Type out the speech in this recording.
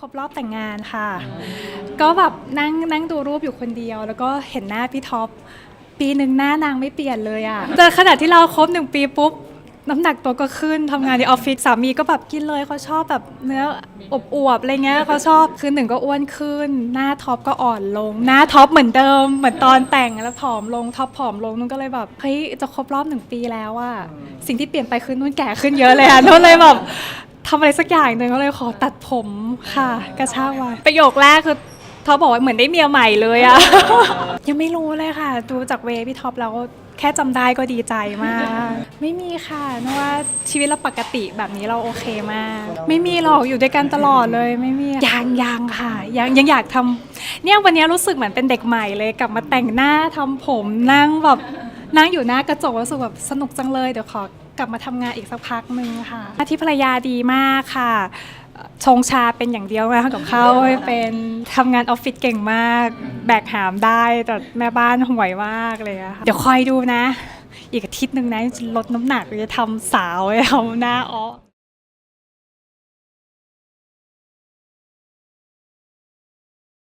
ครบรอบแต่งงานค่ะ ก็แบบนั่งนั่งดูรูปอยู่คนเดียว แล้วก็เห็นหน้าพี่ท็อปปีหนึ่งหน้านางไม่เปลี่ยนเลยอะแต่ขณะที่เราครบหนึ่งปีปุ๊บน้ำหนักตัวก็ขึ้นทำงานในออฟฟิศสามีก็แบบกินเลยเขาชอบแบบเนื้ออบอวบอะไรเงี้ยเขาชอบคือหนึ่งก็อ้วนขึ้น หน้าท็อปก็อ่อนลง หน้าท็อปเหมือนเดิม เหมือนตอนแต่งแล้วผอมลงท็อปผอมลงนุ่นก็เลยแบบเฮ้ยจะครบรอบหนึ่งปีแล้วอะสิ่งที่เปลี่ยนไปคือนุ่นแก่ขึ้นเยอะเลยอะนุ่นเลยแบบ ทำอะไรสักอย่างหนึ่งก็เลยขอตัดผมค่ะ กระชากไว้ประโยคแรกคือท็อปบอกว่าเหมือนได้เมียใหม่เลยอะ ยังไม่รู้เลยค่ะ ดูจากเวย์พี่ท็อปแล้วแค่จำได้ก็ดีใจมาก ไม่มีค่ะนึกว่าชีวิตเราปกติแบบนี้เราโอเคมาก ไม่มีหรอกอยู่ด้วยกันตลอดเลยไม่มียังยังค่ะ ยังยังอยากทำเนี่ยวันนี้รู้สึกเหมือนเป็นเด็กใหม่เลยกลับมาแต่งหน้าทำผมนั่งแบบนั่งอยู่หน้ากระจกรู้สึกแบบสนุกจังเลยเดี๋ยวขอ กลับมาทำงานอีกสักพักหนึ่งค่ะที่ภรรยาดีมากค่ะ ชงชาเป็นอย่างเดียวนะกับเขาเป็นทำงานออฟฟิศเก่งมาก แบกหามได้แต่แม่บ้านห่วยมากเลยอะค่ะ เดี๋ยวคอยดูนะ อีกอาทิตย์หนึ่งนะจะลดน้ำหนักจะทำสาวทำหน้าอ้อ